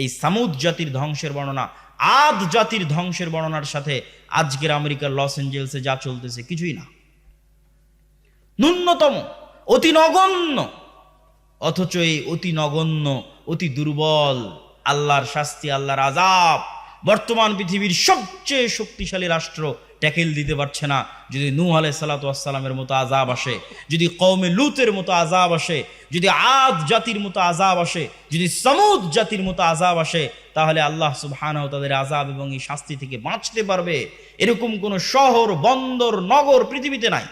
এই সামুদ জাতির ধ্বংসের বর্ণনা, আদ জাতির ধ্বংসের বর্ণনার সাথে আজকের আমেরিকার লস এঞ্জেলসে যা চলতেছে কিছুই না। ন্যূনতম, অতি নগণ্য, অথচ এই অতি নগণ্য, অতি দুর্বল, আল্লাহর শাস্তি, আল্লাহর আজাব বর্তমান পৃথিবীর সবচেয়ে শক্তিশালী রাষ্ট্র ট্যাকেল দিতে পারছে না। যদি নূহ আলাই সালাতামের মতো আজাব আসে, যদি কৌমে লুতের মতো আজাব আসে, যদি আদ জাতির মতো আজাব আসে, যদি সমুদ জাতির মতো আজাব আসে, তাহলে আল্লাহ সুবহানাহু তাদের আজাব এবং এই শাস্তি থেকে বাঁচতে পারবে। এরকম কোনো শহর, বন্দর, নগর পৃথিবীতে নাই।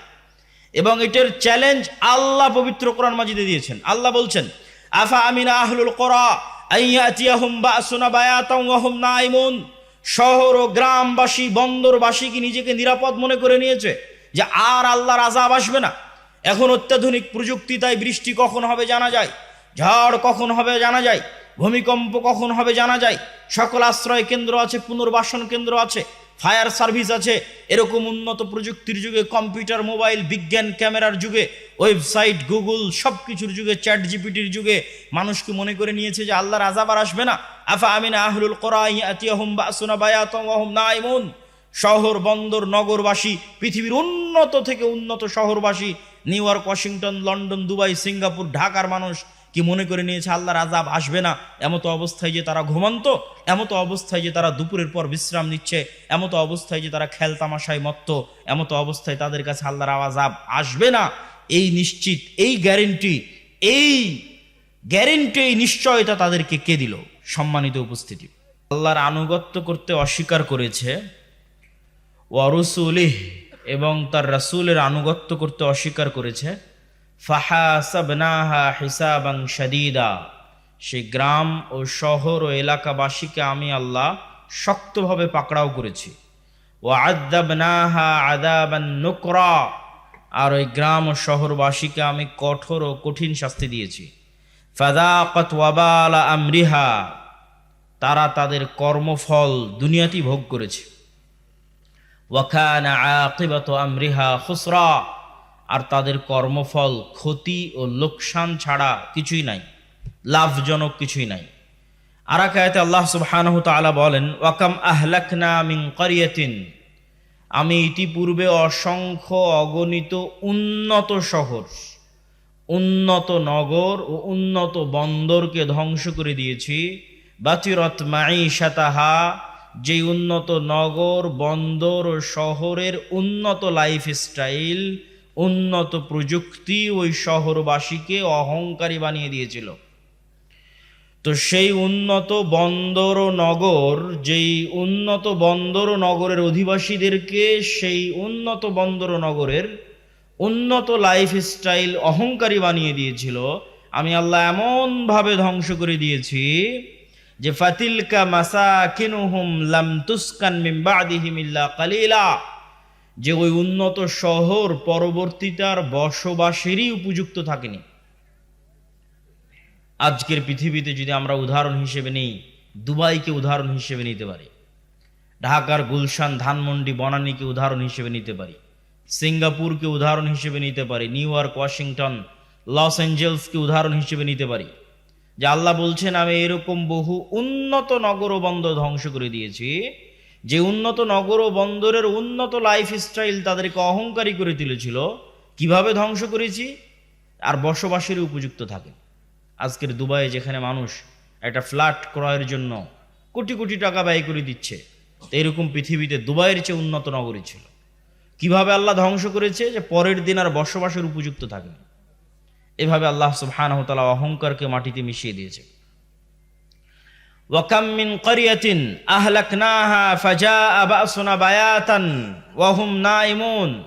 এবং এটার চ্যালেঞ্জ আল্লাহ পবিত্র কোরআন মাজিদে দিয়েছেন। আল্লাহ বলছেন, আফা আমিনা আহলুল করা আইয়াতিয়াহুম বাসুনা বায়াতাম নাইমুন শহর ও গ্রামবাসী, বন্দরবাসী কি নিজেকে নিরাপদ মনে করে নিয়েছে? যে আর আল্লাহর আজাব আসবে না। এখন অত্যাধুনিক প্রযুক্তি, তাই বৃষ্টি কখন হবে জানা যায়, ঝড় কখন হবে জানা যায়, ভূমিকম্প কখন হবে জানা যায়, সকল আশ্রয় কেন্দ্র আছে, পুনর্বাসন কেন্দ্র আছে ফায়ার সার্ভিস আছে। এরকম উন্নত প্রযুক্তির যুগে কম্পিউটার, মোবাইল, বিজ্ঞান, ক্যামেরার যুগে, ওয়েবসাইট, গুগল সব কিছুর যুগে চ্যাট জিপিটির যুগে মানুষকে মনে করে নিয়েছে যে আল্লাহর আজাব আর আসবে না। আফা আমিনা আহলুল কোরআ ইয়াতিয়াহুম বাসুনা বায়াতুম নাইমুন শহর, বন্দর, নগরবাসী, পৃথিবীর উন্নত থেকে উন্নত শহরবাসী, New York, Washington, London, Dubai, Singapore, ঢাকার মানুষ কি মনে করে নিয়েছে? আল্লাহর আজাব আসবে না। এমত অবস্থায় যে তারা ঘুমন্ত, এমত অবস্থায় যে তারা দুপুরের পর বিশ্রাম নিচ্ছে, এমত অবস্থায় যে তারা খেল তামাশায় মত্ত, এমত অবস্থায় তাদের কাছে আল্লাহর আজাব আসবে না। এই নিশ্চিত, এই গ্যারেন্টি এই গ্যারেন্টি এই নিশ্চয়তা তাদেরকে কে দিল? সম্মানিত উপস্থিতি। আল্লাহর আনুগত্য করতে অস্বীকার করেছে। ওয়ারুসুলিহ এবং তার রাসূলের আনুগত্য করতে অস্বীকার করেছে। ফাহাসাবনাহা হিসাবাং শাদীদা। সে গ্রাম ও শহর ও এলাকাবাসীকে আমি আল্লাহ শক্তভাবে পাকড়াও করেছি। ও আদাবনাহা আদাবান নুকরা। আর ওই গ্রাম ও শহরবাসীকে আমি কঠোর ও কঠিন শাস্তি দিয়েছি। ফাদাকাত ওয়াবালা আমরিহা। তারা তাদের কর্মফল দুনিয়াতেই ভোগ করেছে। ওয়াখানা আকিবাত আমরিহা খুসরা। আর তাদের কর্মফল, ক্ষতি ও লোকসান ছাড়া কিছুই নাই, লাভজনক কিছুই নাই। আর এক আয়াতে আল্লাহ সুবহানাহু বলেন, ওয়াকাম আহলাকনা মিন কারিয়াতিন আমি ইতিপূর্বে অসংখ্য অগণিত উন্নত শহর, উন্নত নগর ও উন্নত বন্দরকে ধ্বংস করে দিয়েছি। বাতিরত মাইশাতাহা যে উন্নত নগর, বন্দর ও শহরের উন্নত লাইফ স্টাইল উন্নত প্রযুক্তি ওই শহরবাসীকে অহংকারী বানিয়ে দিয়েছিল। তো সেই উন্নত বন্দর নগর, যেই উন্নত বন্দর নগরের অধিবাসীদেরকে সেই উন্নত বন্দর নগরের উন্নত লাইফ স্টাইল অহংকারী বানিয়ে দিয়েছিল, আমি আল্লাহ এমনভাবে ধ্বংস করে দিয়েছি যে, ফাতিলকা মাসাকিনুহুম লাম তুসকান বাদিহিম ইল্লা কালিলা। যে ওই উন্নত শহর পরবর্তীতে আর বসবাসেরই উপযুক্ত থাকেনি। আজকের পৃথিবীতে যদি আমরা উদাহরণ হিসেবে নেই, দুবাইকে উদাহরণ হিসেবে নিতে পারি, ঢাকার গুলশান, ধানমন্ডি, বনানীকে উদাহরণ হিসেবে নিতে পারি, সিঙ্গাপুরকে উদাহরণ হিসেবে নিতে পারি, নিউ ইয়র্ক, ওয়াশিংটন, লস অ্যাঞ্জেলসকে উদাহরণ হিসেবে নিতে পারি, যে আল্লাহ বলছেন, আমি এরকম বহু উন্নত নগর বন্দর ধ্বংস করে দিয়েছি যে উন্নত নগর ও বন্দরের উন্নত লাইফ স্টাইল তাদেরকে অহংকারী করে তুলেছিল, কীভাবে ধ্বংস করেছি? আর বসবাসের উপযুক্ত থাকে। আজকের দুবাইয়ে যেখানে মানুষ একটা ফ্ল্যাট ক্রয়ের জন্য কোটি কোটি টাকা ব্যয় করে দিচ্ছে এরকম পৃথিবীতে দুবাইয়ের চেয়ে উন্নত নগরী ছিল। কীভাবে আল্লাহ ধ্বংস করেছে যে পরের দিন আর বসবাসের উপযুক্ত থাকে এভাবে আল্লাহ সুবহানাহু তাআলা অহংকারকে মাটিতে মিশিয়ে দিয়েছে। মিন ক্বরিয়াতিন আহলাকনাহা ফাজাআ বাসুনা বায়াতান ওয়া হুম নাইমুন।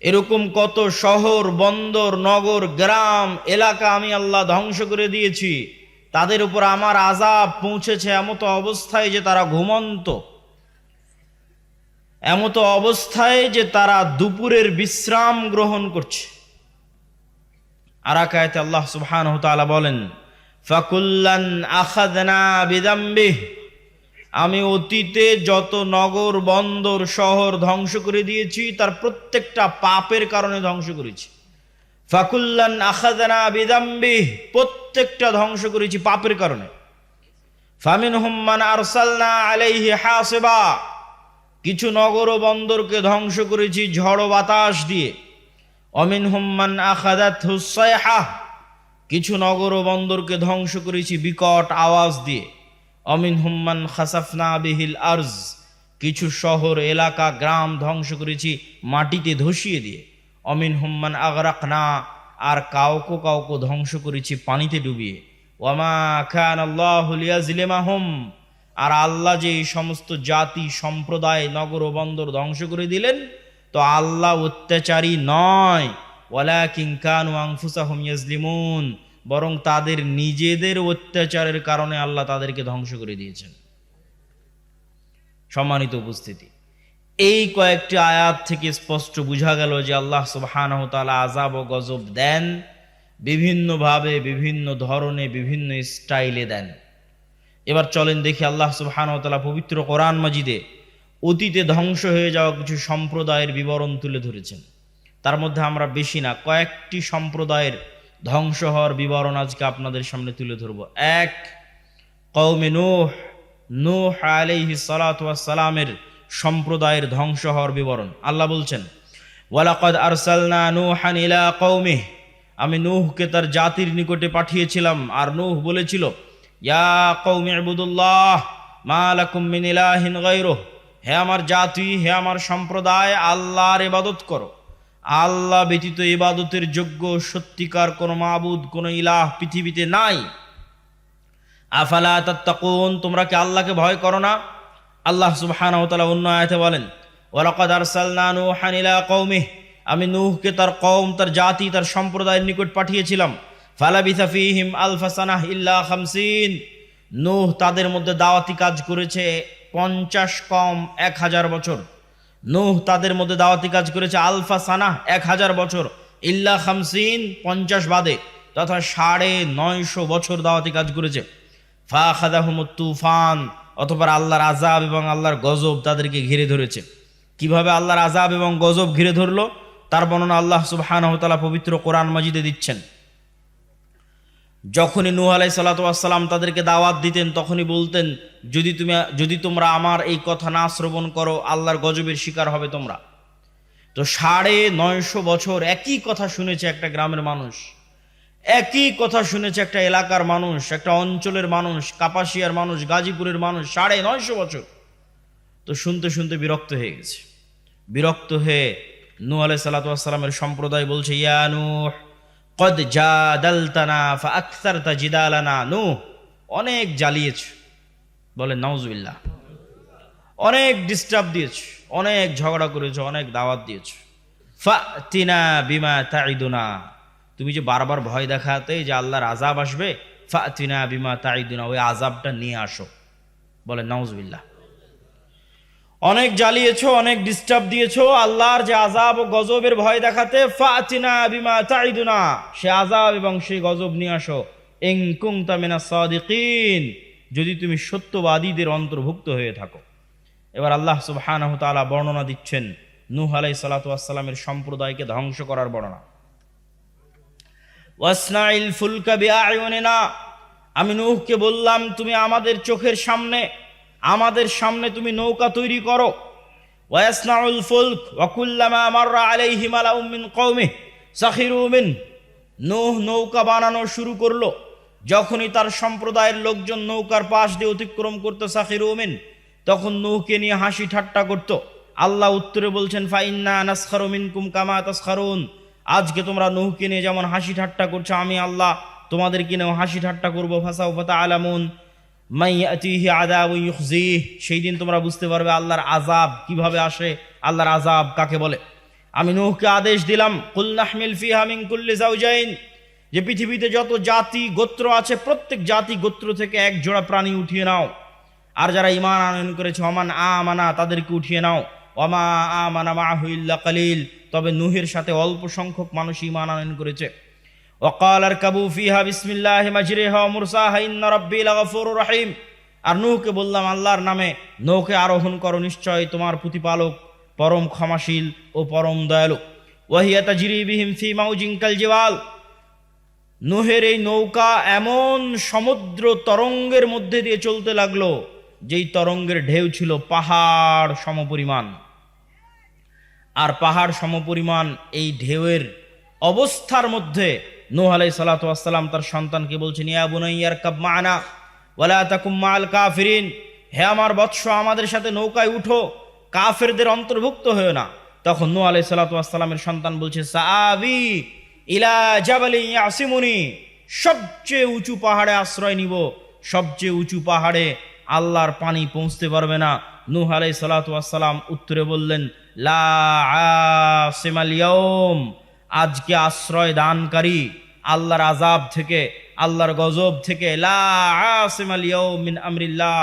এরকম কত শহর, বন্দর, নগর, গ্রাম, এলাকা আমি আল্লাহ ধ্বংস করে দিয়েছি। তাদের উপর আমার আজাব পৌঁছেছে এমত অবস্থায় যে তারা ঘুমন্ত। এমত অবস্থায় যে তারা দুপুরের বিশ্রাম গ্রহণ করছে। আর আল্লাহ সুবহানাহু তাআলা বলেন ফাকুল্লান আখাদনা বিদাম্বিহ। আমি অতীতে যত নগর, বন্দর, শহর ধ্বংস করে দিয়েছি, তার প্রত্যেকটা পাপের কারণে ধ্বংস করেছি। ফাকুল্লান আখাদানা বিদাম্বিহ, প্রত্যেকটা ধ্বংস করেছি পাপের কারণে। ফামিন হুম্মান আরসালনা আলাইহি হাসিবা। কিছু নগর ও বন্দরকে ধ্বংস করেছি ঝড় বাতাস দিয়ে। অমিন হুম্মান আখাদাত হুসাইহা কিছু নগর ও বন্দরকে ধ্বংস করেছি বিকট আওয়াজ দিয়ে। অমিন হুম্মান খাসাফনা বিহিল আরজ। কিছু শহর, এলাকা, গ্রাম ধ্বংস করেছি মাটিতে ধসিয়ে দিয়ে। অমিন হুম্মান আগরাকনা, আর কাউকো কাউকো ধ্বংস করেছি পানিতে ডুবিয়ে। ওয়ামা খান আল্লাহ আর আল্লাহ যে এই সমস্ত জাতি, সম্প্রদায়, নগর ও বন্দর ধ্বংস করে দিলেন, তো আল্লাহ অত্যাচারী নয়। ইয়াজলিমুন, বরং তাদের নিজেদের অত্যাচারের কারণে আল্লাহ তাদেরকে ধ্বংস করে দিয়েছেন। সম্মানিত উপস্থিতি, এই কয়েকটি আয়াত থেকে স্পষ্ট বোঝা গেল যে আল্লাহ সুবহানাহু তাআলা আযাব ও গজব দেন, বিভিন্নভাবে, বিভিন্ন ধরনে, বিভিন্ন স্টাইলে দেন। এবার চলেন দেখি আল্লাহ সুবহানাহু তাআলা পবিত্র কোরআন মাজিদে অতীতে ধ্বংস হয়ে যাওয়া কিছু সম্প্রদায়ের বিবরণ তুলে ধরেছেন। তার মধ্যে আমরা বেশি না। কয়েকটি সম্প্রদায়ের ধ্বংস হওয়ার বিবরণ আজকে আপনাদের সামনে তুলে ধরব। এক কৌমে নূহ। নূহ আলাইহি সালামের সম্প্রদায়ের ধ্বংস হওয়ার বিবরণ। আল্লাহ বলছেন, ওয়ালাকাদ আরসালনা নূহান ইলা কৌমিহ আমি নুহকে তার জাতির নিকটে পাঠিয়েছিলাম। আর নূহ বলেছিল, ইয়া কৌমি ইবুদুল্লাহ, মা মিন ইলাহিন হে আমার জাতি, হে আমার সম্প্রদায়, আল্লাহর ইবাদত করো। আল্লাহ ব্যতীত ইবাদতের যোগ্য, সত্যিকার কোনো মাবুদ, কোনো ইলাহ পৃথিবীতে নাই। আফালা তাত্তাকুন, তোমরা কি আল্লাহকে ভয় করো না? আল্লাহ সুবহানাহু তাআলা অন্য আয়াতে বলেন, ওয়ালাকাদ আরসালনা নূহান ইলা কওমিহি আমি নূহকে তার কওম, তার জাতি, তার সম্প্রদায়ের নিকট পাঠিয়েছিলাম। ফালাবিথা ফীহিম আলফা সানাহ ইল্লা খামসিন। নূহ তাদের মধ্যে দাওয়াতি কাজ করেছে পঞ্চাশ কম এক হাজার বছর। নূহ তাদের মধ্যে দাওয়াতি কাজ করেছে আলফা সানাহ এক হাজার বছর, ইল্লা খামসিন পঞ্চাশ বাদে, তথা সাড়ে নয়শো বছর দাওয়াতি কাজ করেছে। ফা খাদাহুম তুফান অথবা আল্লাহর আজাব এবং আল্লাহর গজব তাদেরকে ঘিরে ধরেছে। কীভাবে আল্লাহর আজাব এবং গজব ঘিরে ধরলো? তার বর্ণনা আল্লাহ সুবহানাহু ওয়া পবিত্র কোরআন মাজিদে দিচ্ছেন। যখনই নূহ আলাই সাল্লাম তাদেরকে দাওয়াত দিতেন, তখনই বলতেন, যদি তুমি, যদি তোমরা আমার এই কথা না শ্রবণ করো, আল্লাহর গজবের শিকার হবে তোমরা। তো সাড়ে নয়শো বছর একই কথা শুনেছে একটা গ্রামের মানুষ, একই কথা শুনেছে একটা এলাকার মানুষ, একটা অঞ্চলের মানুষ, কাপাসিয়ার মানুষ, গাজীপুরের মানুষ, সাড়ে নয়শো বছর। তো শুনতে শুনতে বিরক্ত হয়ে গেছে। বিরক্ত হয়ে নূ আলাই সাল্লাতামের সম্প্রদায় বলছে, ইয়া নূহ কদ জাদালতানা ফা আকসারতা জিদালানা নু অনেক জ্বালিয়েছ। বলে, নাউজুবিল্লাহ। অনেক ডিস্টার্ব দিয়েছ, অনেক ঝগড়া করেছ, অনেক দাওয়াত দিয়েছ। ফাতিনা বিমা তাইদুনা তুমি যে বারবার ভয় দেখাতে যে আল্লাহর আজাব আসবে ফা তিনা বিমা তাইদুনা ওই আজাবটা নিয়ে আসো। বলে, নাউজুবিল্লাহ। অনেক জ্বালিয়েছো, অনেক ডিস্টার্ব দিয়েছ, আল্লাহর যে আজাব ও গজবের ভয় দেখাতে ফাতিনা বিমা সে আজাব এবং সেই গজব নিয়ে আসো। ইন কুনতা মিনাস সাদিকিন, যদি তুমি সত্যবাদীদের অন্তর্ভুক্ত হয়ে থাকো। এবার আল্লাহ তাআলা বর্ণনা দিচ্ছেন নূহ আলাইহিস সালাতু ওয়াস সম্প্রদায়কে ধ্বংস করার বর্ণনা। ওয়াসনাইল ফুলকা বিআয়ুনিনা, আমি নূহকে বললাম, তুমি আমাদের চোখের সামনে আমাদের সামনে তুমি নৌকা তৈরি করো। ওয়াসনাউল ফুলক ওয়াকুল্লামা মাররা আলাইহি মালাউম মিন কওমিহি সাখিরু মিন। নূহ নৌকা বানানো শুরু করল। যখনই তার সম্প্রদায়ের লোকজন নৌকার পাশ দিয়ে অতিক্রম করতো সাখিরু মিন, তখন নূহকে নিয়ে হাসি ঠাট্টা করত। আল্লাহ উত্তরে বলছেন ফাইন্না নাসখারু মিনকুম কামা তাসখারুন। আজকে তোমরা নূহকে নিয়ে যেমন হাসি ঠাট্টা করছ, আমি আল্লাহ তোমাদের কিনেও হাসি ঠাট্টা করব। ফাসাউ ফাতা আলামুন সেই দিন তোমরা বুঝতে পারবে আল্লাহর আজাব কীভাবে আসে, আল্লাহর আজাব কাকে বলে। আমি নুহকে আদেশ দিলাম, কুল নাহমিল ফিহা মিন যে পৃথিবীতে যত জাতি গোত্র আছে, প্রত্যেক জাতি গোত্র থেকে এক জোড়া প্রাণী উঠিয়ে নাও। আর যারা ইমান আনয়ন করেছে অমান আমানা তাদেরকে উঠিয়ে নাও। অমা আমানা মাহু ইল্লা কালিল তবে নুহের সাথে অল্প সংখ্যক মানুষ ইমান আনয়ন করেছে। ওকাল আর কাবু ফিহা বিসমিল্লাহ মাজরিহা মুরসাহা ইন্না রাব্বি লাগাফুর রহিম আর নৌকে বললাম, আল্লাহর নামে নৌকে আরোহণ করো, নিশ্চয় তোমার প্রতিপালক পরম ক্ষমাশীল ও পরম দয়ালু। ওয়াহিয়া তাজরি বিহিম ফি মাউজিন কাল জিওয়াল নুহের এই নৌকা এমন সমুদ্র তরঙ্গের মধ্যে দিয়ে চলতে লাগল, যেই তরঙ্গের ঢেউ ছিল পাহাড় সমপরিমাণ। আর পাহাড় সমপরিমাণ এই ঢেউয়ের অবস্থার মধ্যে নূহ আলাই সালাতাম তার সন্তানকে বলছেন, ইয়া বুনাইয়ার কাব মানা, ওয়ালা তাকুম মাল কাফিরিন। হে আমার বৎস, আমাদের সাথে নৌকায় উঠো, কাফেরদের অন্তর্ভুক্ত হয়েও না। তখন নূহ আলাই সালাতামের সন্তান বলছে সাবি ইলা জাবালি ইয়াসিমুনি, সবচেয়ে উঁচু পাহাড়ে আশ্রয় নিব, সবচেয়ে উঁচু পাহাড়ে আল্লাহর পানি পৌঁছতে পারবে না। নূহ আলাই সালাতাম উত্তরে বললেন, লা আসিমাল ইয়াউম। আজকে আশ্রয় দানকারী, আল্লাহর আজাব থেকে, আল্লাহর গজব থেকে আমরিল্লাহ,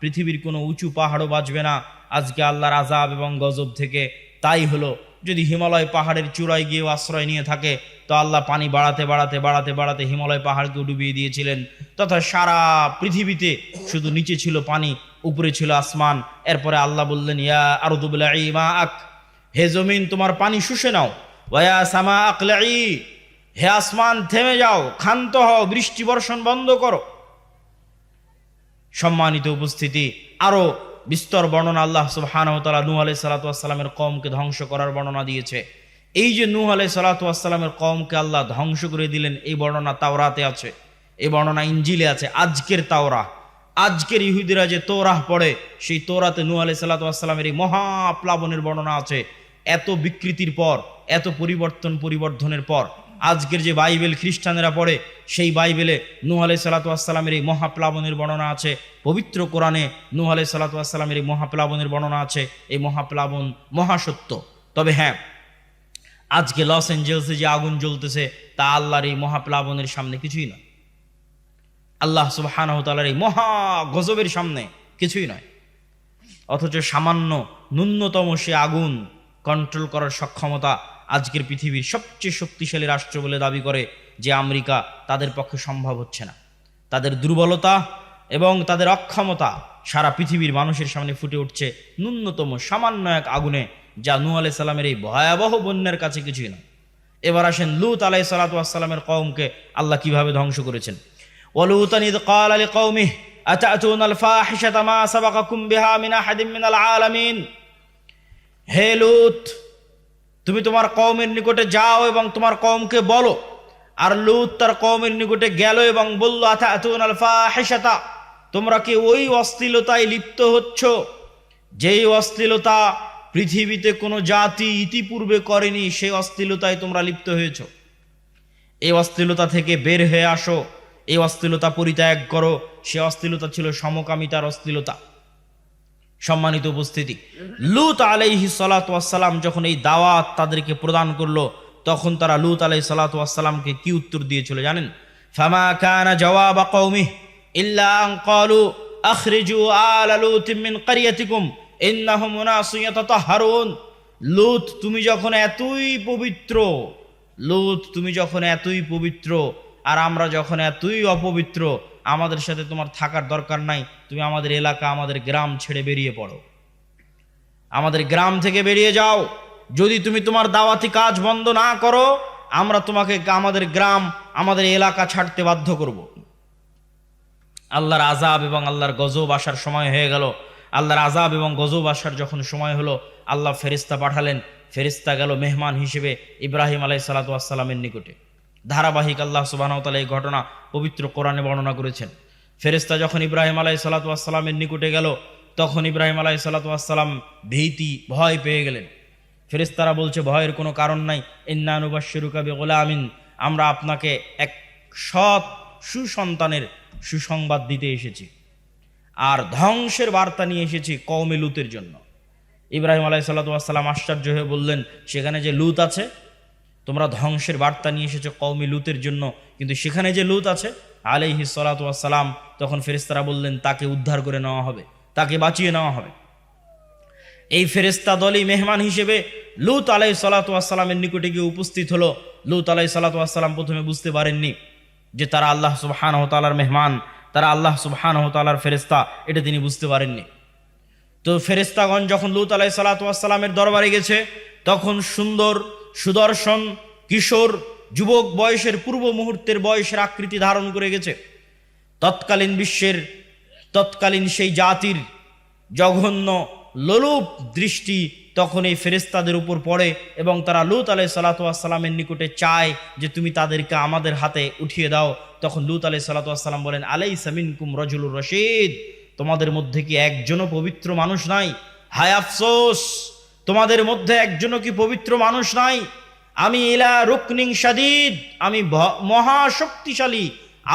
পৃথিবীর কোনো উঁচু পাহাড়ও বাঁচবে না। আজকে আল্লাহর আজাব এবং গজব থেকে তাই হলো, যদি হিমালয় পাহাড়ের চূড়ায় গিয়েও আশ্রয় নিয়ে থাকে, তো আল্লাহ পানি বাড়াতে বাড়াতে বাড়াতে বাড়াতে হিমালয় পাহাড়কে ডুবিয়ে দিয়েছিলেন। তথা সারা পৃথিবীতে শুধু নিচে ছিল পানি, উপরে ছিল আসমান। এরপরে আল্লাহ বললেন, ইয়া আক হে জমিন, তোমার পানি শুষে নাও। ওয়া সামা আকলাই হে আসমান থেমে যাও, ক্ষান্ত হও, বৃষ্টি বর্ষণ বন্ধ করো। সম্মানিত উপস্থিতি, আরও বিস্তর বর্ণনা আল্লাহ সুবহানাহু ওয়া তাআলা নূহ আলাইহিস সালাতু ওয়াসসালামের কওমকে ধ্বংস করার বর্ণনা দিয়েছে। এই যে নূহ আলাইহিস সালাতু ওয়াসসালামের কওমকে আল্লাহ ধ্বংস করে দিলেন, এই বর্ণনা তাওরাতে আছে, এই বর্ণনা ইঞ্জিলে আছে, আজকের তাওরা। আজকের ইহুদিরা যে তোরাহ পড়ে, সেই তোরাতে নূহ আলাইহিস সালাতু ওয়াসসালামের এই মহাপ্লাবনের বর্ণনা আছে। এত বিকৃতির পর, এত পরিবর্তন পরিবর্ধনের পর, আজকের যে বাইবেল খ্রিস্টানেরা পড়ে, সেই বাইবেলে নূহ আলাই সালাতামের এই মহাপ্লাবনের বর্ণনা আছে। পবিত্র কোরআনে নূহ আলাই সালাতামের এই মহাপ্লাবনের বর্ণনা আছে। এই মহাপ্লাবন মহাসত্য। তবে হ্যাঁ আজকে লস এঞ্জেলসে যে আগুন জ্বলতেছে, তা আল্লাহর এই মহাপ্লাবনের সামনে কিছুই নয়। আল্লাহ সুবাহানহতালার এই মহা গজবের সামনে কিছুই নয়। অথচ সামান্য ন্যূনতম সে আগুন কন্ট্রোল করার সক্ষমতা আজকের পৃথিবীর সবচেয়ে শক্তিশালী রাষ্ট্র বলে দাবি করে যে আমেরিকা তাদের পক্ষে সম্ভব হচ্ছে না। তাদের দুর্বলতা এবং তাদের অক্ষমতা সারা পৃথিবীর মানুষের সামনে ফুটে উঠছে ন্যূনতম সামান্য এক আগুনে, যা নূ আলাই সাল্লামের এই ভয়াবহ বন্যার কাছে কিছুই না এবার আসেন লুত আলাই সালাতামের কওমকে আল্লাহ কীভাবে ধ্বংস করেছেন? ওলুতান ইদ কাল আলী কৌমিহ আতাতুন আল ফাহিশাতা মা সাবাকাকুম বিহা মিন আহাদিন মিনাল আলামিন? হে লুত, তুমি তোমার কমের নিকটে যাও এবং তোমার কমকে বলো। আর লুত তার কমের নিকটে গেল এবং বলল আথা আতুন আল ফাহিশাতা তোমরা কি ওই অশ্লীলতায় লিপ্ত হচ্ছ? যেই অশ্লীলতা পৃথিবীতে কোনো জাতি ইতিপূর্বে করেনি, সেই অশ্লীলতায় তোমরা লিপ্ত হয়েছ। এই অশ্লীলতা থেকে বের হয়ে আসো, এই অশ্লীলতা পরিত্যাগ করো, সে অশ্লীলতা ছিল সমকামিতার অশ্লীলতা। সম্মানিত উপস্থিতি। লুত আলাইহি সালাতাম যখন এই দাওয়াত তাদেরকে প্রদান করল, তখন তারা লুত আলাইহি সালাতামকে কি উত্তর দিয়েছিল জানেন? ফামা কানা জওয়াব কওমিহ ইল্লা ক্বালু আখরিজু আলা মিন ক্বরিয়াতিকুম ইন্নাহুম উনাসুন ইয়াতাতাহহারুন লুত, তুমি যখন এতই পবিত্র, লুত, তুমি যখন এতই পবিত্র, আর আমরা যখন এতই অপবিত্র আমাদের সাথে তোমার থাকার দরকার নাই। তুমি আমাদের এলাকা, আমাদের গ্রাম ছেড়ে বেরিয়ে পড়ো। আমাদের গ্রাম থেকে বেরিয়ে যাও। যদি তুমি তোমার দাওয়াতি কাজ বন্ধ না করো, আমরা তোমাকে আমাদের গ্রাম, আমাদের এলাকা ছাড়তে বাধ্য করব। আল্লাহর আজাব এবং আল্লাহর গজব আসার সময় হয়ে গেল। আল্লাহর আজাব এবং গজব আসার যখন সময় হলো, আল্লাহ ফেরিস্তা পাঠালেন। ফেরিস্তা গেল মেহমান হিসেবে ইব্রাহিম আলাই সালাতামের নিকটে। ধারাবাহিক আল্লাহ সুবাহতাল এই ঘটনা পবিত্র কোরআনে বর্ণনা করেছেন। ফেরেস্তা যখন ইব্রাহিম আলাই সালাতামের নিকটে গেল, তখন ইব্রাহিম আলাই সালাতাম ভীতি, ভয় পেয়ে গেলেন। ফেরেস্তারা বলছে, ভয়ের কোনো কারণ নাই। ইন্নানুবাসরুকাবে গোলামিন আমরা আপনাকে এক সৎ সুসন্তানের সুসংবাদ দিতে এসেছি। আর ধ্বংসের বার্তা নিয়ে এসেছি কৌমে লুতের জন্য। ইব্রাহিম আলাই সাল্লাতাম আশ্চর্য হয়ে বললেন, সেখানে যে লুত আছে তোমরা ধ্বংসের বার্তা নিয়ে এসেছ কৌমি লুতের জন্য। কিন্তু সেখানে যে লুত আছে, আলাইহি সালাতাম তখন ফেরেস্তারা বললেন, তাকে উদ্ধার করে নেওয়া হবে, তাকে বাঁচিয়ে নেওয়া হবে। এই ফেরেস্তা দলই মেহমান হিসেবে লুত আলাই সালাতামের নিকটে গিয়ে উপস্থিত হলো। লুত আলাই সালাতাম প্রথমে বুঝতে পারেননি যে তারা আল্লাহ সুবহান তালার মেহমান, তারা আল্লাহ সুবহান তালার ফেরেস্তা এটা তিনি বুঝতে পারেননি। তো ফেরেস্তাগণ যখন লুত আলাই সালাতামের দরবারে গেছে, তখন সুন্দর সুদর্শন, কিশোর, যুবক বয়সের পূর্ব মুহূর্তের বয়সের আকৃতি ধারণ করে গেছে। তৎকালীন বিশ্বের, তৎকালীন সেই জাতির জঘন্য লোলুপ দৃষ্টি তখন এই ফেরেস্তাদের উপর পড়ে এবং তারা লুত আলাই সালাতামের নিকটে চায় যে তুমি তাদেরকে আমাদের হাতে উঠিয়ে দাও। তখন লুত আলাই সালাতাম বলেন আলাই সামিন কুম রজুলুর রশিদ, তোমাদের মধ্যে কি একজনও পবিত্র মানুষ নাই? হায় আফসোস! তোমাদের মধ্যে একজনও কি পবিত্র মানুষ নাই? আমি ইলা রুকনিং সাদিদ আমি মহাশক্তিশালী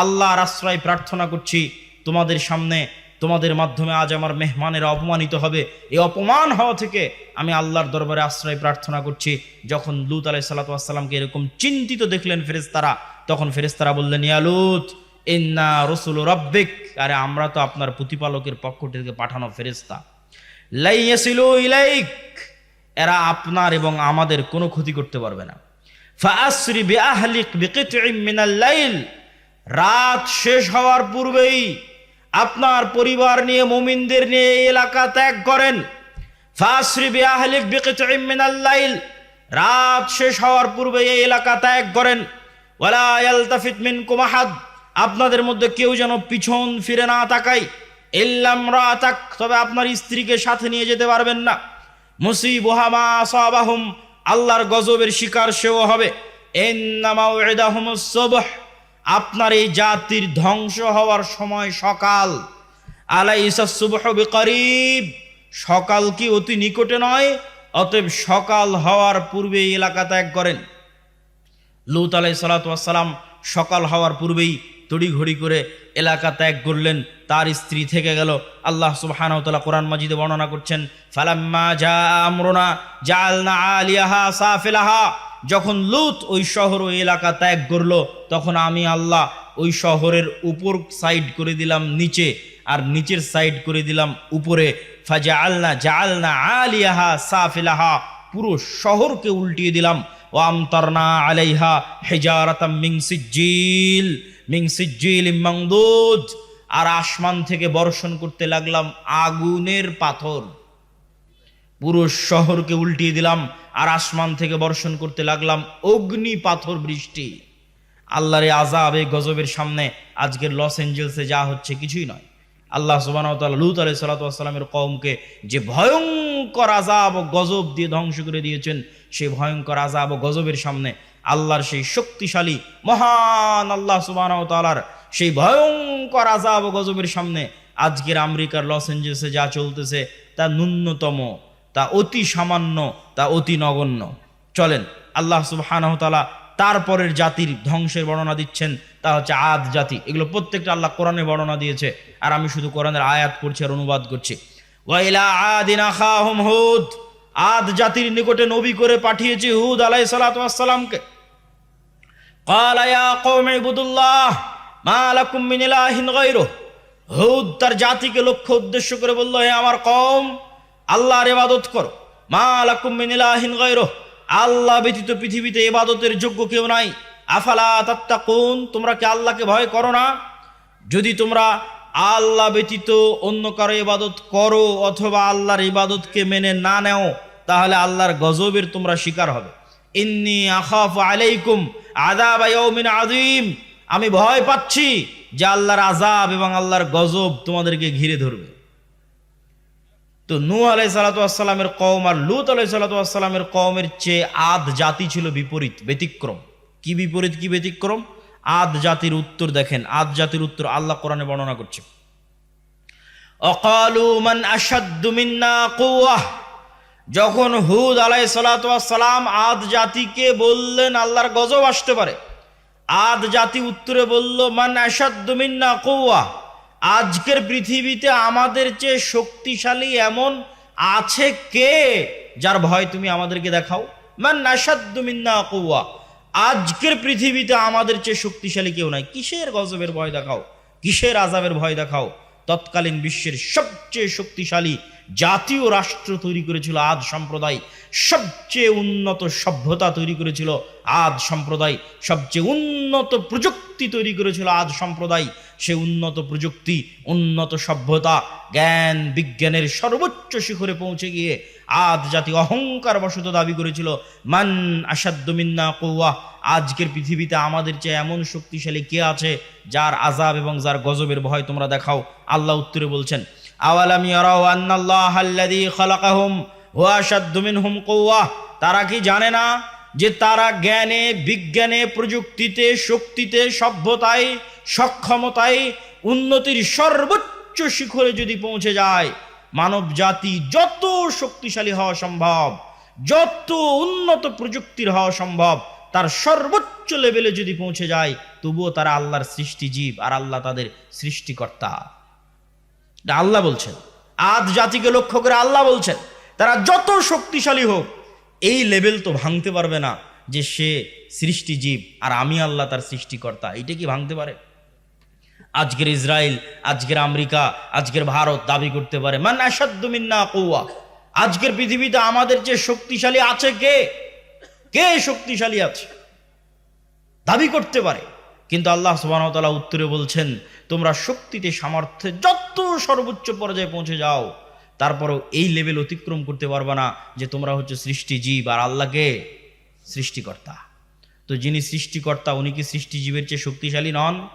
আল্লাহর আশ্রয় প্রার্থনা করছি। তোমাদের সামনে, তোমাদের মাধ্যমে আজ আমার মেহমানেরা অপমানিত হবে। এই অপমান হওয়া থেকে আমি আল্লাহর দরবারে আশ্রয় প্রার্থনা করছি। যখন লুত আলাই সাল্লাতামকে এরকম চিন্তিত দেখলেন ফেরেস্তারা তখন ফেরেস্তারা বললেন ইয়ালুত ইন্না রসুল রব্বিক। আরে আমরা তো আপনার প্রতিপালকের পক্ষ থেকে পাঠানো ফেরেস্তা লাইয়াসিলু ইলাইক এরা আপনার এবং আমাদের কোনো ক্ষতি করতে পারবে না। লাইল। রাত শেষ হওয়ার পূর্বেই আপনার পরিবার নিয়ে, মুমিনদের নিয়ে এলাকা ত্যাগ করেন। লাইল। রাত শেষ হওয়ার পূর্বে এই এলাকা ত্যাগ করেন। আপনাদের মধ্যে কেউ যেন পিছন ফিরে না তাকায়। ইল্লাম রাতাক তবে আপনার স্ত্রীকে সাথে নিয়ে যেতে পারবেন না। মুসিবুহামা সাবাহুম আল্লাহর গজবের শিকার সেও হবে। আপনার এই জাতির ধ্বংস হওয়ার সময় সকাল। সুবহ সকাল কি অতি নিকটে নয়, অতএব সকাল হওয়ার পূর্বে এলাকা ত্যাগ করেন। লুত আলাই সালাতাম সকাল হওয়ার পূর্বেই তড়িঘড়ি করে এলাকা ত্যাগ করলেন। তার স্ত্রী থেকে গেল। আল্লাহ সুবহানাহু কোরআন মাজিদে বর্ণনা করছেন, ফালাম্মা জা আমরুনা জাআলনা আলিয়াহা সাফিলাহা। যখন লুত ওই শহর, ওই এলাকা ত্যাগ করল, তখন আমি আল্লাহ ওই শহরের উপর সাইড করে দিলাম নিচে, আর নিচের সাইড করে দিলাম উপরে। ফাজা আলনা জাআলনা আলিয়াহা সাফিলাহা। পুরো শহরকে উল্টিয়ে দিলাম। ওয়ামতারনা আলাইহা হেজারাতাম মিং সিজ্জিল। মিং আর আসমান থেকে বর্ষণ করতে লাগলাম আগুনের পাথর। পুরো শহরকে উল্টিয়ে দিলাম, আর আসমান থেকে বর্ষণ করতে লাগলাম অগ্নি পাথর বৃষ্টি। আল্লাহর আজাব এই গজবের সামনে আজকের লস এঞ্জেলসে যা হচ্ছে কিছুই নয়। আল্লাহ সুবাহ লুত আলাই সালাতামের কওমকে যে ভয়ঙ্কর আজাব ও গজব দিয়ে ধ্বংস করে দিয়েছেন, সেই ভয়ঙ্কর আজাব ও গজবের সামনে আল্লাহর সেই শক্তিশালী, মহান আল্লাহ তালার সেই ভয়ঙ্কর আজাব গজবের সামনে আজকের আমেরিকার লস এঞ্জেলসে যা চলতেছে তা ন্যূনতম, তা অতি সামান্য, তা অতি নগণ্য। চলেন, আল্লাহ সুবহানাহু তাআলা তারপরের জাতির ধ্বংসের বর্ণনা দিচ্ছেন, তা হচ্ছে আদ জাতি। এগুলো প্রত্যেকটা আল্লাহ কোরআনে বর্ণনা দিয়েছে, আর আমি শুধু কোরআনের আয়াত পড়ছি আর অনুবাদ করছি। হুদ, আদ জাতির নিকটে নবী করে পাঠিয়েছি হুদ আলাই সালাতু ওয়াস সালামকে। قال يا قوم اعبدوا الله ما لكم من اله غيره হুদ তার জাতিকে লক্ষ্য উদ্দেশ্য করে বলল হে আমার কম আল্লাহর ইবাদত করো মা লাকুম মিন ইলাহিন গায়রুহ আল্লাহ ব্যতীত পৃথিবীতে ইবাদতের যোগ্য কেউ নাই আফালা তাত্তাকুন তোমরা কি আল্লাহকে ভয় করো না যদি তোমরা আল্লাহ ব্যতীত অন্য কারো ইবাদত করো অথবা আল্লাহর ইবাদতকে মেনে না নেও তাহলে আল্লাহর গজবের তোমরা শিকার হবে ইন্নি আলাইকুম আযাব ইয়াউমিন আযীম। আমি ভয় পাচ্ছি যে আল্লাহর আজাব এবং আল্লাহর গজব তোমাদেরকে ঘিরে ধরবে। তো নূ আলাই সালাতামের কওম আর লুত আলাই সালাতামের কওমের চেয়ে আদ জাতি ছিল বিপরীত, ব্যতিক্রম। কি বিপরীত, কি ব্যতিক্রম? আদ জাতির উত্তর দেখেন, আদ জাতির উত্তর আল্লাহ কোরআনে বর্ণনা করছে। অকালু মান আসাদ্দু কুওয়াহ। যখন হুদ আলাই সালাম আদ জাতিকে বললেন, আল্লাহর গজব আসতে পারে। আদ জাতি উত্তরে বলল, মান আসাদ্দু মিন্না কৌয়া আজকের পৃথিবীতে আমাদের চেয়ে শক্তিশালী এমন আছে কে যার ভয় তুমি আমাদেরকে দেখাও? মান আসাদ্দু মিন্না কৌয়া আজকের পৃথিবীতে আমাদের চেয়ে শক্তিশালী কেউ নাই। কিসের গজবের ভয় দেখাও? কিসের আজাবের ভয় দেখাও? তৎকালীন বিশ্বের সবচেয়ে শক্তিশালী জাতীয় রাষ্ট্র তৈরি করেছিল আদ সম্প্রদায়। সবচেয়ে উন্নত সভ্যতা তৈরি করেছিল আদ সম্প্রদায়। সবচেয়ে উন্নত প্রযুক্তি তৈরি করেছিল আদ সম্প্রদায়। সে উন্নত প্রযুক্তি, উন্নত সভ্যতা, জ্ঞান, বিজ্ঞানের সর্বোচ্চ শিখরে পৌঁছে গিয়ে আদ জাতি অহংকার বশত দাবি করেছিল, মান আসাদ্দমিন্না কৌয়া আজকের পৃথিবীতে আমাদের চেয়ে এমন শক্তিশালী কে আছে যার আজাব এবং যার গজবের ভয় তোমরা দেখাও? আল্লাহ উত্তরে বলছেন আওয়ালাম ইয়ারাও আন্নাল্লাহ আল্লাযী খালাকাহুম হুয়া আশাদ্দু মিনহুম তারা কি জানে না যে তারা জ্ঞানে, বিজ্ঞানে, প্রযুক্তিতে, শক্তিতে, সভ্যতায়, সক্ষমতায়, উন্নতির সর্বোচ্চ শিখরে যদি পৌঁছে যায় মানব জাতি যত শক্তিশালী হওয়া সম্ভব, যত উন্নত প্রযুক্তির হওয়া সম্ভব, তার সর্বোচ্চ লেভেলে যদি পৌঁছে যায়, তবুও তারা আল্লাহর সৃষ্টিজীব আর আল্লাহ তাদের সৃষ্টিকর্তা। এটা আল্লাহ বলছেন। আদ জাতিকে লক্ষ্য করে আল্লাহ বলছেন, তারা যত শক্তিশালী হোক, এই লেভেল তো ভাঙতে পারবে না যে সে সৃষ্টিজীব আর আমি আল্লাহ তার সৃষ্টিকর্তা। এটা কি ভাঙতে পারে? আজকের ইসরায়েল আজকের আমেরিকা, আজকের ভারত দাবি করতে পারে, মান আসাদ্দমিন্না কৌয়া আজকের পৃথিবীতে আমাদের যে শক্তিশালী আছে কে? কে শক্তিশালী আছে? দাবি করতে পারে। কিন্তু আল্লাহ সুবাহতালা উত্তরে বলছেন, তোমরা শক্তিতে, সামর্থ্যে যত সর্বোচ্চ পর্যায়ে পৌঁছে যাও, তারপরও এই লেভেল অতিক্রম করতে পারবে না যে তোমরা হচ্ছে সৃষ্টিজীব আর আল্লাহকে সৃষ্টিকর্তা। তো যিনি সৃষ্টিকর্তা, উনি কি সৃষ্টিজীবের চেয়ে শক্তিশালী নন?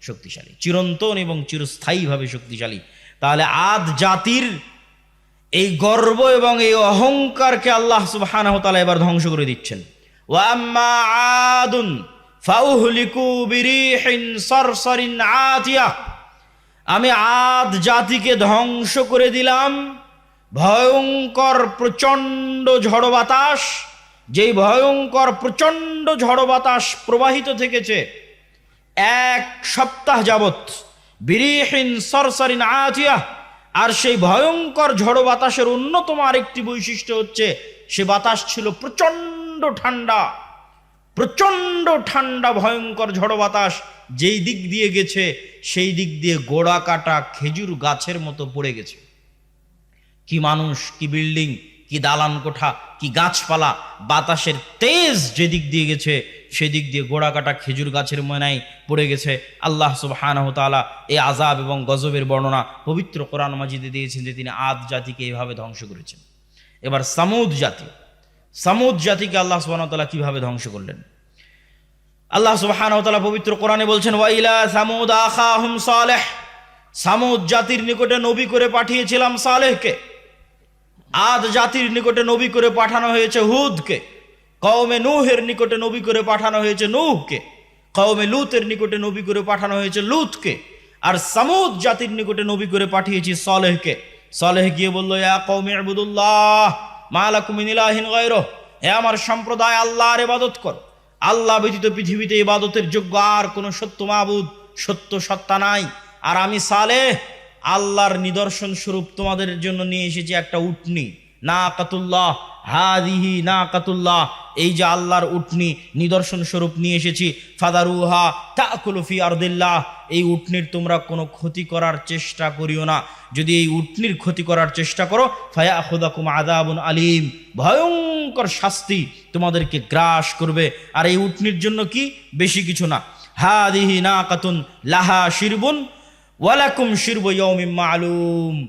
শক্তিশালী। চিরন্তন এবং চিরস্থায়ীভাবে শক্তিশালী। তাহলে আদ জাতির এই গর্ব এবং এই অহংকারকে আল্লাহ ওয়া এবার ধ্বংস করে দিচ্ছেন। ওয়াম্মা আদুন আমি আদ জাতিকে ধ্বংস করে দিলাম। ভয়ঙ্কর প্রচণ্ড ঝড় বাতাস, যেই ভয়ঙ্কর প্রচণ্ড ঝড় বাতাস প্রবাহিত থেকেছে, এক সপ্তাহ যাবত বিরিহীন সরসরিন আতিয়া। আর সেই ভয়ঙ্কর ঝড় বাতাসের অন্যতম আরেকটি বৈশিষ্ট্য হচ্ছে, সে বাতাস ছিল প্রচণ্ড ঠান্ডা। প্রচণ্ড ঠান্ডা, ভয়ঙ্কর ঝড় বাতাস যেই দিক দিয়ে গেছে, সেই দিক দিয়ে গোড়া কাটা খেজুর গাছের মতো পড়ে গেছে। কি মানুষ, কি বিল্ডিং, কি দালান কোঠা, কি গাছপালা, বাতাসের তেজ যেদিক দিয়ে গেছে, সেদিক দিয়ে গোড়া কাটা খেজুর গাছের ময়নায় পড়ে গেছে। আল্লাহ সুবহানাহু তাআলা এই আজাব এবং গজবের বর্ণনা পবিত্র কোরআন মাজিদে দিয়েছেন যে তিনি আদ জাতিকে এইভাবে ধ্বংস করেছেন। এবার সামুদ জাতি সামুদ জাতিকে আল্লাহ সুবহানাহু তাআলা কীভাবে ধ্বংস করলেন? আল্লাহ সুবহানাহু ওয়া পবিত্র কোরআনে বলছেন ওয়াইলা সামুদ আখাহুম সালেহ। সামুদ জাতির নিকটে নবী করে পাঠিয়েছিলাম সালেহকে। আদ জাতির নিকটে নবী করে পাঠানো হয়েছে হুদকে। কওমে নূহের নিকটে নবী করে পাঠানো হয়েছে নূহকে। কওমে লুতের নিকটে নবী করে পাঠানো হয়েছে লুতকে। আর সামুদ জাতির নিকটে নবী করে পাঠিয়েছি সলেহকে। সলেহ গিয়ে বলল, ইয়া কওমে আবুদুল্লাহ হে আমার সম্প্রদায়, আল্লাহর ইবাদত কর। আল্লাহ ব্যতীত পৃথিবীতে ইবাদতের যোগ্য আর কোনো সত্য মাবুদ, সত্য সত্তা নাই। আর আমি সালেহ, আল্লাহর নিদর্শন স্বরূপ তোমাদের জন্য নিয়ে এসেছি একটা উটনি না কাতুল্লাহ হাদিহি না কাতুল্লাহ এই যে আল্লাহর উটনি নিদর্শন স্বরূপ নিয়ে এসেছি, ফাদারুহা তাকুলফি আরদিল্লাহ, এই উটনির তোমরা কোনো ক্ষতি করার চেষ্টা করিও না। যদি এই উটনির ক্ষতি করার চেষ্টা করো ফায়া খুদাকুম আদাবুন আলিম, ভয়ঙ্কর শাস্তি তোমাদেরকে গ্রাস করবে। আর এই উটনির জন্য কি? বেশি কিছু না। হাদিহি না কাতুন লাহা শিরবুন, ওয়ালাকুম শিরব ইয়মিম মালুম।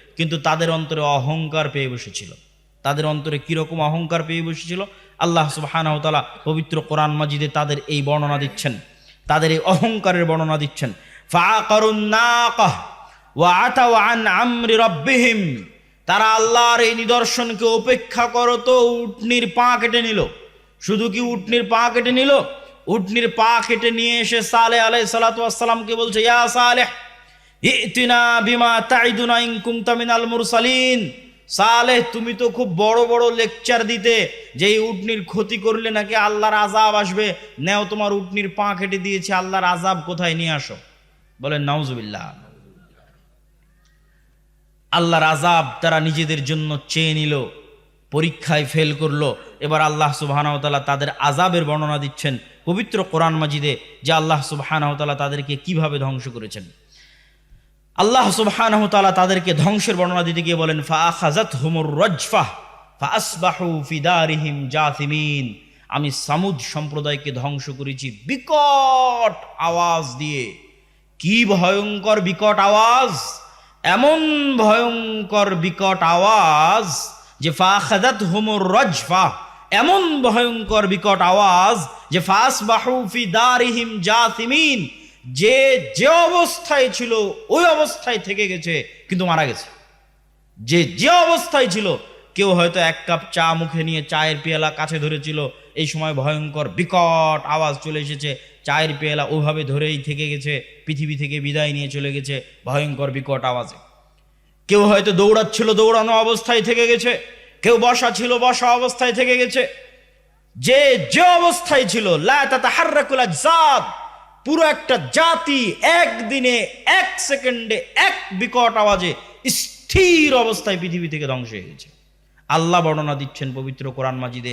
কিন্তু তাদের অন্তরে অহংকার পেয়ে বসেছিল। তাদের অন্তরে কীরকম অহংকার পেয়ে বসেছিল? আল্লাহ সুবহানাহু ওয়া তাআলা পবিত্র কোরআন মাজিদে তাদের এই বর্ণনা দিচ্ছেন। তাদের এই অহংকারের বর্ণনা দিচ্ছেন। তারা আল্লাহর এই নিদর্শনকে উপেক্ষা করো তো উটনির পা কেটে নিল। শুধু কি উটনির পা কেটে নিল? উটনির পা কেটে নিয়ে এসে সালে আলাই সালাতামকে বলছে, ইয়া সালেহ ইতিনা বিমা তাইদুনা ইন কুনতা মিনাল মুরসালিন। সালেহ, তুমি তো খুব বড় বড় লেকচার দিতে, যে এই উটনির ক্ষতি করলে নাকি আল্লাহর আজাব আসবে। নেও, তোমার উটনির পা কেটে দিয়েছে, আল্লাহর আজাব কোথায়? নিয়ে আসো। বলেন, নাউজুবিল্লাহ। আল্লাহর আজাব তারা নিজেদের জন্য চেয়ে নিল, পরীক্ষায় ফেল করল। এবার আল্লাহ সুবাহানাহতালা তাদের আজাবের বর্ণনা দিচ্ছেন পবিত্র কোরআন মাজিদে, যে আল্লাহ সুবাহানাহতালা তাদেরকে কীভাবে ধ্বংস করেছেন। আল্লাহ সুবহানাহু তাআলা তাদেরকে ধ্বংসের বর্ণনা দিতে গিয়ে বলেন ফাআখাযাত হুমুর রাজফা, ফাআসবাহু ফি দারিহিম জাথিমিন আমি সামুদ সম্প্রদায়কে ধ্বংস করেছি বিকট আওয়াজ দিয়ে। কি ভয়ঙ্কর বিকট আওয়াজ? এমন ভয়ঙ্কর বিকট আওয়াজ যে ফা ফাখাদাত হুমুর রাজফা, এমন ভয়ঙ্কর বিকট আওয়াজ যে ফাসবাহু ফি দারিহিম জাথিমিন যে যে অবস্থায় ছিল, ওই অবস্থায় থেকে গেছে, কিন্তু মারা গেছে। যে যে অবস্থায় ছিল, কেউ হয়তো এক কাপ চা মুখে নিয়ে চায়ের পেয়ালা কাছে ধরেছিল। এই সময় ভয়ঙ্কর, বিকট আওয়াজ চলে এসেছে। চায়ের পেয়ালা ওভাবে ধরেই থেকে গেছে, পৃথিবী থেকে বিদায় নিয়ে চলে গেছে ভয়ঙ্কর, বিকট আওয়াজে। কেউ হয়তো দৌড়াচ্ছিল, দৌড়ানো অবস্থায় থেকে গেছে। কেউ বসা ছিল, বসা অবস্থায় থেকে গেছে। যে যে অবস্থায় ছিল, লা তাতাহাররাকুল আজসাদ পুরো একটা জাতি একদিনে এক সেকেন্ডে এক বিকট আওয়াজে স্থির অবস্থায় পৃথিবী থেকে ধ্বংস হয়ে গেছে। আল্লাহ বর্ণনা দিচ্ছেন পবিত্র কোরআন মাজিদে।